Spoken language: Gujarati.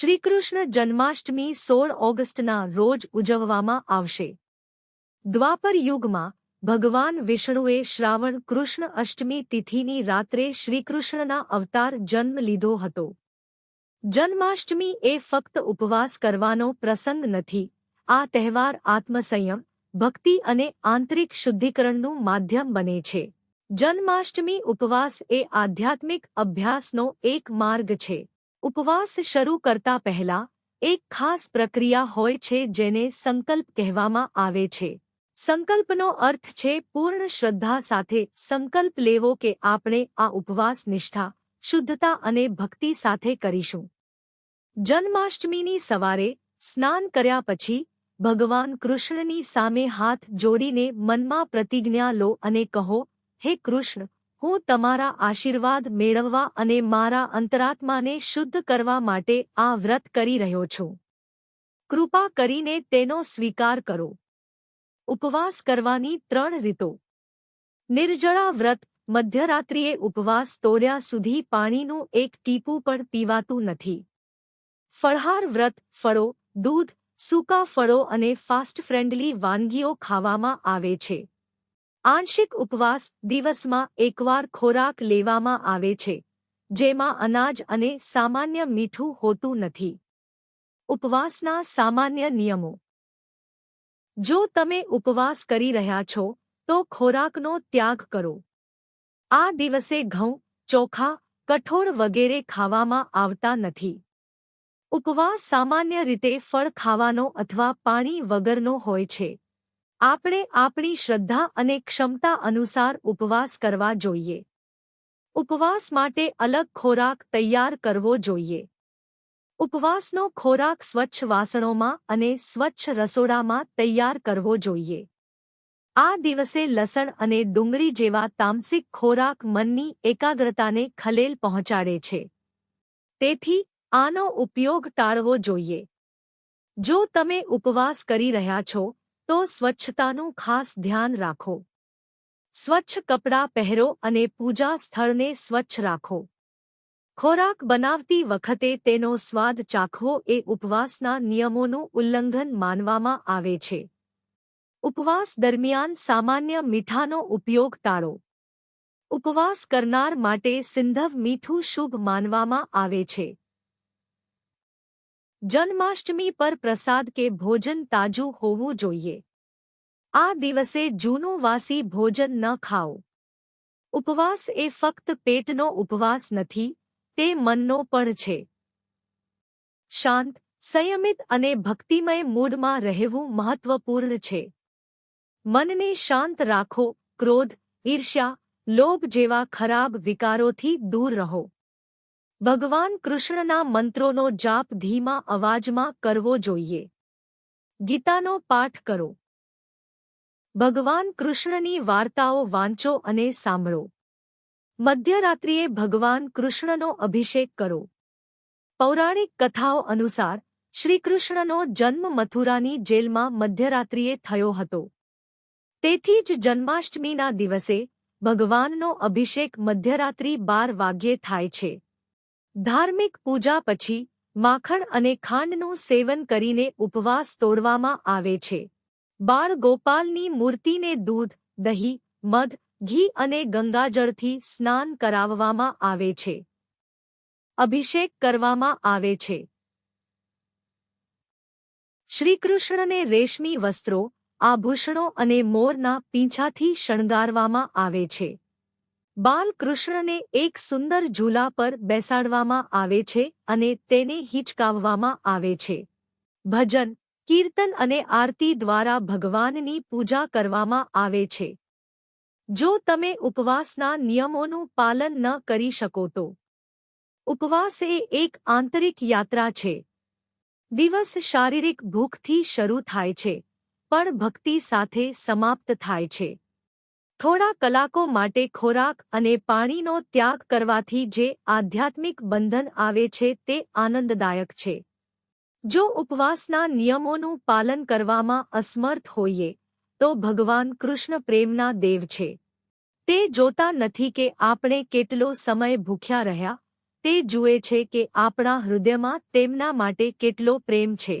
શ્રીકૃષ્ણ જન્માષ્ટમી સોળ ઓગસ્ટના રોજ ઉજવવામાં આવશે. દ્વાપર યુગમાં ભગવાન વિષ્ણુએ શ્રાવણ કૃષ્ણ અષ્ટમી તિથિની રાત્રે શ્રીકૃષ્ણના અવતાર જન્મ લીધો હતો. જન્માષ્ટમી એ ફક્ત ઉપવાસ કરવાનો પ્રસંગ નથી, આ તહેવાર આત્મસંયમ, ભક્તિ અને આંતરિક શુદ્ધિકરણનું માધ્યમ બને છે. જન્માષ્ટમી ઉપવાસ એ આધ્યાત્મિક અભ્યાસનો એક માર્ગ છે. ઉપવાસ શરૂ કરતા પહેલા, એક ખાસ પ્રક્રિયા હોય છે જેને સંકલ્પ કહેવામાં આવે છે. સંકલ્પનો અર્થ છે પૂર્ણ શ્રદ્ધા સાથે સંકલ્પ લેવો કે આપણે આ ઉપવાસ નિષ્ઠા, શુદ્ધતા અને ભક્તિ સાથે કરીશું. જન્માષ્ટમીની સવારે સ્નાન કર્યા પછી, ભગવાન કૃષ્ણની સામે હાથ જોડીને મનમાં પ્રતિજ્ઞા લો અને કહો, હે કૃષ્ણ હું તમારા આશીર્વાદ મેળવવા અને મારા અંતરાત્માને શુદ્ધ કરવા માટે આ વ્રત કરી રહ્યો છું. કૃપા કરીને તેનો સ્વીકાર કરો. ઉપવાસ કરવાની ત્રણ રીતો. નિર્જળા વ્રત, મધ્યરાત્રિએ ઉપવાસ તોડ્યા સુધી પાણીનું એક ટીપું પણ પીવાતું નથી. ફળહાર વ્રત, ફળો, દૂધ, સૂકા ફળો અને ફાસ્ટ ફ્રેન્ડલી વાનગીઓ ખાવામાં આવે છે. આંશિક ઉપવાસ દિવસમાં એકવાર ખોરાક લેવામાં આવે છે, જેમાં અનાજ અને સામાન્ય મીઠું હોતું નથી. ઉપવાસના સામાન્ય નિયમો. જો તમે ઉપવાસ કરી રહ્યા છો, તો ખોરાકનો ત્યાગ કરો. આ દિવસે ઘઉં, ચોખા, કઠોળ વગેરે ખાવામાં આવતા નથી. ઉપવાસ સામાન્ય રીતે ફળ ખાવાનો અથવા પાણી વગરનો હોય છે. આપણે આપણી શ્રદ્ધા અને ક્ષમતા અનુસાર ઉપવાસ કરવા જોઈએ. ઉપવાસ માટે અલગ ખોરાક તૈયાર કરવો જોઈએ. ઉપવાસનો ખોરાક સ્વચ્છ વાસણોમાં અને સ્વચ્છ રસોડામાં તૈયાર કરવો જોઈએ. આ દિવસે લસણ અને ડુંગળી જેવા તામસિક ખોરાક મનની એકાગ્રતાને ખલેલ પહોંચાડે છે. તેથી, આનો ઉપયોગ ટાળવો જોઈએ. જો તમે ઉપવાસ કરી રહ્યા છો તો સ્વચ્છતાનું ખાસ ધ્યાન રાખો. સ્વચ્છ કપડાં પહેરો અને પૂજા સ્થળને સ્વચ્છ રાખો. ખોરાક બનાવતી વખતે તેનો સ્વાદ ચાખવો એ ઉપવાસના નિયમોનું ઉલ્લંઘન માનવામાં આવે છે. ઉપવાસ દરમિયાન સામાન્ય મીઠાનો ઉપયોગ ટાળો. ઉપવાસ કરનાર માટે સિંધવ મીઠું શુભ માનવામાં આવે છે. જન્માષ્ટમી પર પ્રસાદ કે ભોજન તાજું હોવું જોઈએ. આ દિવસે જૂનું વાસી ભોજન ન ખાઓ. ઉપવાસ એ ફક્ત પેટનો ઉપવાસ નથી, તે મનનો પણ છે. શાંત, સંયમિત અને ભક્તિમય મૂડમાં રહેવું મહત્વપૂર્ણ છે. મનને શાંત રાખો, ક્રોધ, ઈર્ષ્યા, લોભ જેવા ખરાબ વિકારોથી દૂર રહો. ભગવાન કૃષ્ણના મંત્રોનો જાપ ધીમા અવાજમાં કરવો જોઈએ. ગીતાનો પાઠ કરો. ભગવાન કૃષ્ણની વાર્તાઓ વાંચો અને સાંભળો. મધ્યરાત્રિએ ભગવાન કૃષ્ણનો અભિષેક કરો. પૌરાણિક કથાઓ અનુસાર, શ્રીકૃષ્ણનો જન્મ મથુરાની જેલમાં મધ્યરાત્રિએ થયો હતો. તેથી જ જન્માષ્ટમીના દિવસે ભગવાનનો અભિષેક મધ્યરાત્રિ બાર વાગ્યે થાય છે. ધાર્મિક પૂજા પછી, માખણ અને ખાંડનું સેવન કરીને ઉપવાસ તોડવામાં આવે છે. બાળ ગોપાલની મૂર્તિને દૂધ, દહીં, મધ, ઘી અને ગંગાજળથી સ્નાન કરાવવામાં આવે છે. અભિષેક કરવામાં આવે છે. શ્રીકૃષ્ણને રેશમી વસ્ત્રો, આભૂષણો અને મોરના પીંછાથી શણગારવામાં આવે છે. બાલકૃષ્ણને એક સુંદર ઝૂલા પર બેસાડવામાં આવે છે અને તેને હિંચકાવવામાં આવે છે. ભજન, કીર્તન અને આરતી દ્વારા ભગવાનની પૂજા કરવામાં આવે છે. જો તમે ઉપવાસના નિયમોનું પાલન ન કરી શકો તો. ઉપવાસ એ એક આંતરિક યાત્રા છે. દિવસ શારીરિક ભૂખથી શરૂ થાય છે, પણ ભક્તિ સાથે સમાપ્ત થાય છે. થોડા કલાકો માટે ખોરાક અને પાણીનો ત્યાગ કરવાથી જે આધ્યાત્મિક બંધન આવે છે તે આનંદદાયક છે. જો ઉપવાસના નિયમોનું પાલન કરવામાં અસમર્થ હોઈએ, તો ભગવાન કૃષ્ણ પ્રેમના દેવ છે. તે જોતા નથી કે આપણે કેટલો સમય ભૂખ્યા રહ્યા, તે જુએ છે કે આપણા હૃદયમાં તેમના માટે કેટલો પ્રેમ છે.